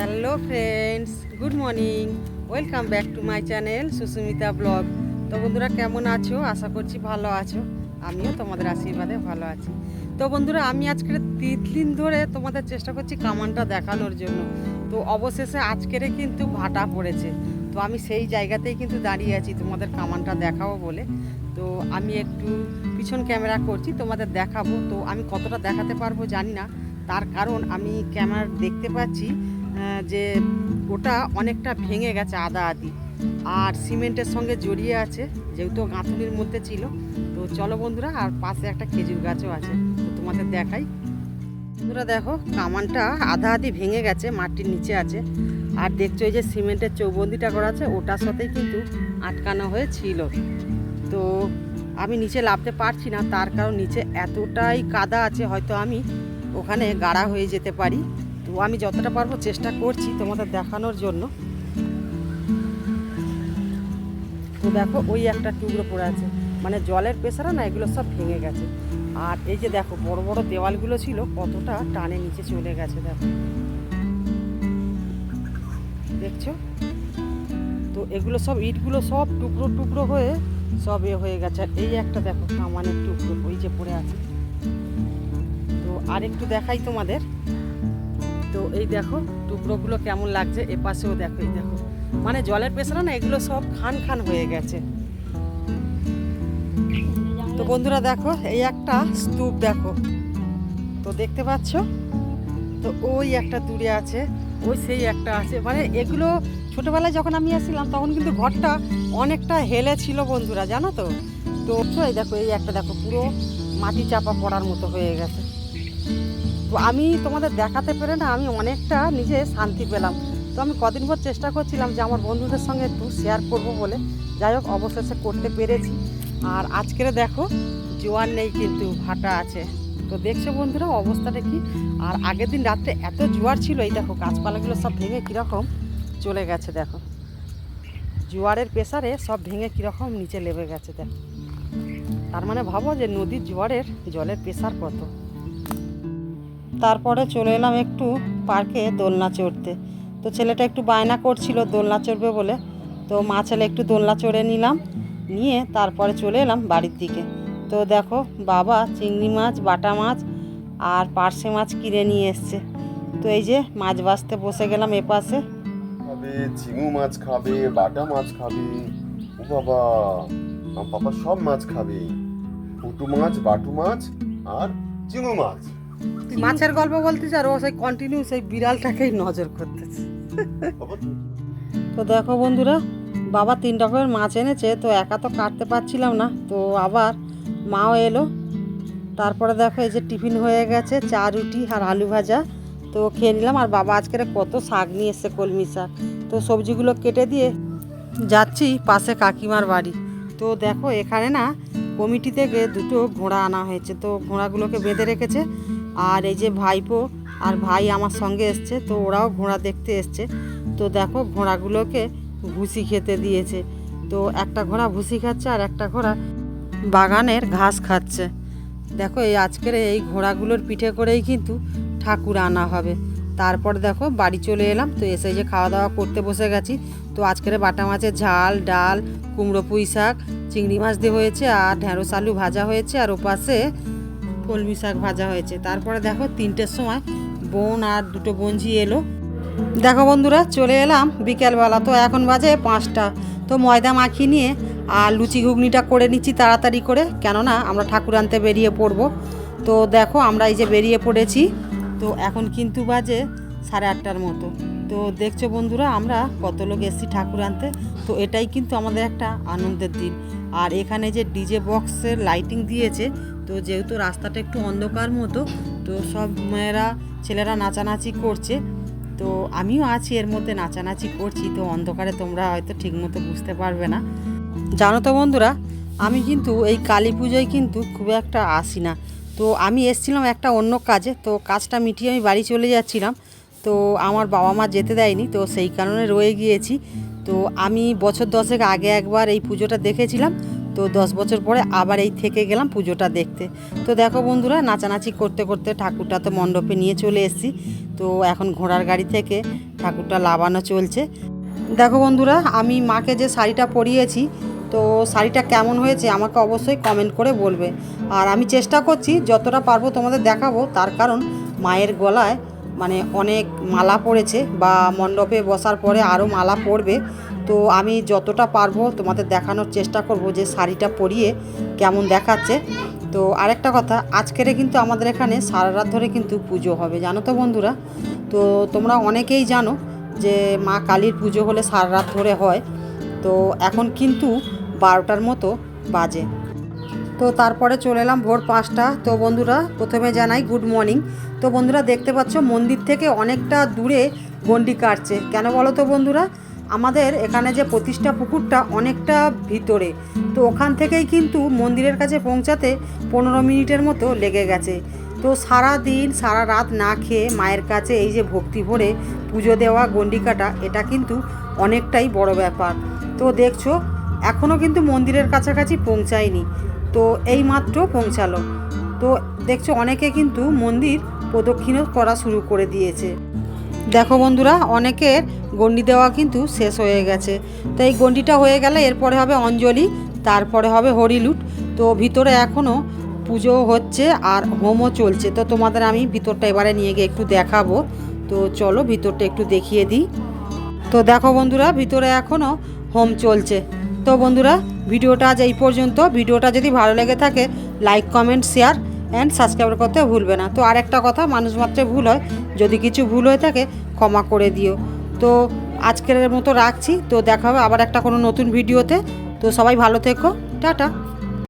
Hello friends, good morning. Welcome back to my channel Sushmita vlog. তো বন্ধুরা, কেমন আছো? আশা করছি ভালো আছো। আমিও তোমাদের আশীর্বাদে ভালো আছি। তো বন্ধুরা, আমি আজকে তিন দিন ধরে তোমাদের চেষ্টা করছি কামানটা দেখানোর জন্য। তো অবশেষে আজকেরে কিন্তু ভাটা পড়েছে। তো আমি সেই জায়গাতেই কিন্তু দাঁড়িয়ে আছি তোমাদের কামানটা দেখাবো বলে। তো আমি একটু পিছন ক্যামেরা করছি, তোমাদের দেখাবো। তো আমি কতটা দেখাতে পারব জানি না। তার কারণ আমি ক্যামেরা দেখতে পাচ্ছি যে ওটা অনেকটা ভেঙে গেছে আদা আদি আর সিমেন্টের সঙ্গে জড়িয়ে আছে, যেহেতু গাঁথুনির মধ্যে ছিল। তো চলো বন্ধুরা, আর পাশে একটা খেজুর গাছও আছে, তো তোমাদের দেখাই। বন্ধুরা দেখো, কামানটা আধা আধি ভেঙে গেছে, মাটির নিচে আছে। আর দেখছ এই যে সিমেন্টের চৌবন্দিটা করা আছে, ওটার সাথেই কিন্তু আটকানো হয়েছিল। তো আমি নিচে নামতে পারছি না, তার কারণ নিচে এতটাই কাদা আছে, হয়তো আমি ওখানে গাড়া হয়ে যেতে পারি। আমি যতটা পারব চেষ্টা করছি তোমাদের দেখানোর জন্য। তো দেখো, ওই একটা টুকরো পড়ে আছে। মানে জলের প্রেসারে না এগুলো সব ভেঙে গেছে। আর এই যে দেখো, বড় বড় দেওয়ালগুলো ছিল, কতটা টানে নিচে চলে গেছে দেখো। দেখছ? তো এগুলো সব, ইটগুলো সব টুকরো টুকরো হয়ে সব এ হয়ে গেছে। আর এই একটা দেখো, কামানের টুকরো, ওই যে পড়ে আছে। তো আর একটু দেখাই তোমাদের। তো এই দেখো, টুকরোগুলো কেমন লাগছে? এ পাশেও দেখো, এই দেখো। মানে জলের পেছনে না, এগুলো সব খান খান হয়ে গেছে। তো বন্ধুরা দেখো, এই একটা স্তূপ দেখো। তো দেখতে পাচ্ছ? তো ওই একটা দূরে আছে, ওই সেই একটা আছে। মানে এগুলো ছোটবেলায় যখন আমি আসছিলাম, তখন কিন্তু ঘরটা অনেকটা হেলে ছিল বন্ধুরা, জানো তো? তো এই দেখো, এই একটা দেখো, পুরো মাটি চাপা পড়ার মতো হয়ে গেছে। তো আমি তোমাদের দেখাতে পেরে না আমি অনেকটা নিজে শান্তি পেলাম। তো আমি কদিন পর চেষ্টা করছিলাম যে আমার বন্ধুদের সঙ্গে একটু শেয়ার করব বলে। যাই হোক, অবশেষে করতে পেরেছি। আর আজকের দেখো জোয়ার নেই কিন্তু, ভাটা আছে। তো দেখছ বন্ধুরা, অবস্থাটা কি? আর আগের দিন রাত্রে এত জোয়ার ছিল, এই দেখো গাছপালাগুলো সব ভেঙে কীরকম চলে গেছে, দেখো। জোয়ারের প্রেসারে সব ভেঙে কীরকম নিচে লেবে গেছে, দেখো। তার মানে ভাবো যে নদীর জোয়ারের জলের প্রেসার কত। তারপরে চলে এলাম একটু পার্কে দোলনা চড়তে। তো ছেলেটা একটু বায়না করছিল দোলনা চড়বে বলে। তো মা ছেলে একটু দোলনা চড়ে নিলাম, নিয়ে তারপরে চলে এলাম বাড়ির দিকে। তো দেখো বাবা চিংড়ি মাছ, বাটা মাছ আর পার্শে মাছ কিনে নিয়ে এসছে। তো এই যে মাছ বাছতে বসে গেলাম এ পাশে মাছ খাবে, বাটা মাছ খাবে। ও বাবা, আমার পাপা সব মাছ খাবে। পুটু মাছ, বাটু মাছ আর চিঙু মাছ। মাছের গল্প বলতেছ আর ও সেই কন্টিনিউ সেই বিড়ালটাকেই নজর করতেছে। তো দেখো বন্ধুরা বাবা তিন রকমের মাছ এনেছে তো একা তো কাটতে পারছিলাম না তো আবার মাও এলো। তারপরে দেখো এই যে টিফিন হয়ে গেছে চা রুটি আর আলু ভাজা। তো খেয়ে নিলাম আর বাবা আজকের কত শাক নিয়ে এসছে কলমি শাক। তো সবজিগুলো কেটে দিয়ে যাচ্ছি পাশে কাকিমার বাড়ি। তো দেখো এখানে না কমিটি থেকে দুটো ঘোড়া আনা হয়েছে তো ঘোড়াগুলোকে বেঁধে রেখেছে। আর এই যে ভাইপো আর ভাই আমার সঙ্গে এসছে, তো ওরাও ঘোড়া দেখতে এসছে। তো দেখো ঘোড়াগুলোকে ভুসি খেতে দিয়েছে। তো একটা ঘোড়া ভুসি খাচ্ছে আর একটা ঘোড়া বাগানের ঘাস খাচ্ছে। দেখো এই আজকের এই ঘোড়াগুলোর পিঠে করেই কিন্তু ঠাকুর আনা হবে। তারপর দেখো বাড়ি চলে এলাম, তো এসে যে খাওয়া দাওয়া করতে বসে গেছি। তো আজকের বাটা মাছের ঝাল, ডাল, কুমড়ো পুঁই শাক, চিংড়ি মাছ দিয়ে হয়েছে, আর ঢেঁড়স আলু ভাজা হয়েছে, আর ওপাশে কলমি শাক ভাজা হয়েছে। তারপরে দেখো তিনটের সময় বোন আর দুটো বঞ্জি এলো। দেখো বন্ধুরা, চলে এলাম বিকেলবেলা। তো এখন বাজে পাঁচটা। তো ময়দা মাখিয়ে নিয়ে আর লুচি ঘুগনিটা করে নিচ্ছি তাড়াতাড়ি করে। কেননা আমরা ঠাকুর আনতে বেরিয়ে পড়ব। তো দেখো আমরা এই যে বেরিয়ে পড়েছি। তো এখন কিন্তু বাজে সাড়ে আটটার মতো। তো দেখছ বন্ধুরা, আমরা কত লোক এসেছি ঠাকুর আনতে। তো এটাই কিন্তু আমাদের একটা আনন্দের দিন। আর এখানে যে ডিজে বক্সের লাইটিং দিয়েছে তো যেহেতু রাস্তাটা একটু অন্ধকার মতো, তো সব মেয়েরা, ছেলেরা নাচানাচি করছে। তো আমিও আছি এর মধ্যে নাচানাচি করছি, তো অন্ধকারে তোমরা হয়তো ঠিকমতো বুঝতে পারবে না। জানো তো বন্ধুরা, আমি কিন্তু এই কালী পুজোয় কিন্তু খুব একটা আসি না। তো আমি এসছিলাম একটা অন্য কাজে, তো কাজটা মিটিয়ে আমি বাড়ি চলে যাচ্ছিলাম। তো আমার বাবা মা যেতে দেয়নি, তো সেই কারণে রয়ে গিয়েছি। তো আমি বছর দশেক আগে একবার এই পুজোটা দেখেছিলাম। তো দশ বছর পরে আবার এই থেকে গেলাম পুজোটা দেখতে। তো দেখো বন্ধুরা, নাচানাচি করতে করতে ঠাকুরটা তো মণ্ডপে নিয়ে চলে এসেছি। তো এখন ঘোড়ার গাড়ি থেকে ঠাকুরটা লাবানো চলছে। দেখো বন্ধুরা, আমি মাকে যে শাড়িটা পরিয়েছি, তো শাড়িটা কেমন হয়েছে আমাকে অবশ্যই কমেন্ট করে বলবে। আর আমি চেষ্টা করছি যতটা পারব তোমাদের দেখাবো, তার কারণ মায়ের গলায় মানে অনেক মালা পড়েছে বা মণ্ডপে বসার পরে আরও মালা পড়বে। তো আমি যতটা পারব তোমাদের দেখানোর চেষ্টা করব যে শাড়িটা পরিয়ে কেমন দেখাচ্ছে। তো আরেকটা কথা, আজকেরে কিন্তু আমাদের এখানে সারা রাত ধরে কিন্তু পুজো হবে, জানো তো বন্ধুরা? তো তোমরা অনেকেই জানো যে মা কালীর পুজো হলে সারা রাত ধরে হয়, তো এখন কিন্তু বারোটার মতো বাজে। তো তারপরে চলে এলাম ভোর পাঁচটা। তো বন্ধুরা, প্রথমে জানাই গুড মর্নিং। তো বন্ধুরা, দেখতে পাচ্ছ মন্দির থেকে অনেকটা দূরে গন্ডি কাটছে। কেন বলো তো বন্ধুরা? আমাদের এখানে যে প্রতিষ্ঠা পুকুরটা অনেকটা ভিতরে, তো ওখান থেকেই কিন্তু মন্দিরের কাছে পৌঁছাতে পনেরো মিনিটের মতো লেগে গেছে। তো সারা দিন, সারা রাত না খেয়ে মায়ের কাছে এই যে ভক্তি ভরে পুজো দেওয়া গন্ডি কাটা এটা কিন্তু অনেকটাই বড় ব্যাপার। তো দেখছ এখনও কিন্তু মন্দিরের কাছাকাছি পৌঁছায়নি, তো এই মাত্র পৌঁছালো। তো দেখছ, অনেকে কিন্তু মন্দির প্রদক্ষিণ করা শুরু করে দিয়েছে। দেখো বন্ধুরা, অনেকের গন্ডি দেওয়া কিন্তু শেষ হয়ে গেছে। তো এই গন্ডিটা হয়ে গেলে এরপরে হবে অঞ্জলি, তারপরে হবে হরিলুট। তো ভিতরে এখনও পুজো হচ্ছে আর হোমও চলছে। তো তোমাদের আমি ভিতরটা এবারে নিয়ে গিয়ে একটু দেখাবো। তো চলো ভিতরটা একটু দেখিয়ে দিই। তো দেখো বন্ধুরা, ভিতরে এখনও হোম চলছে। তো বন্ধুরা, ভিডিওটা আজ এই পর্যন্ত। ভিডিওটা যদি ভালো লেগে থাকে like comment share and subscribe করতে ভুলবে না। তো আরেকটা কথা, মানুষ মাত্রে ভুল হয়। যদি কিছু ভুল হয়ে থাকে, ক্ষমা করে দিও। তো আজকের মতো রাখছি। তো দেখা হবে আবার একটা কোনো নতুন ভিডিওতে। তো সবাই ভালো থেকো। টাটা।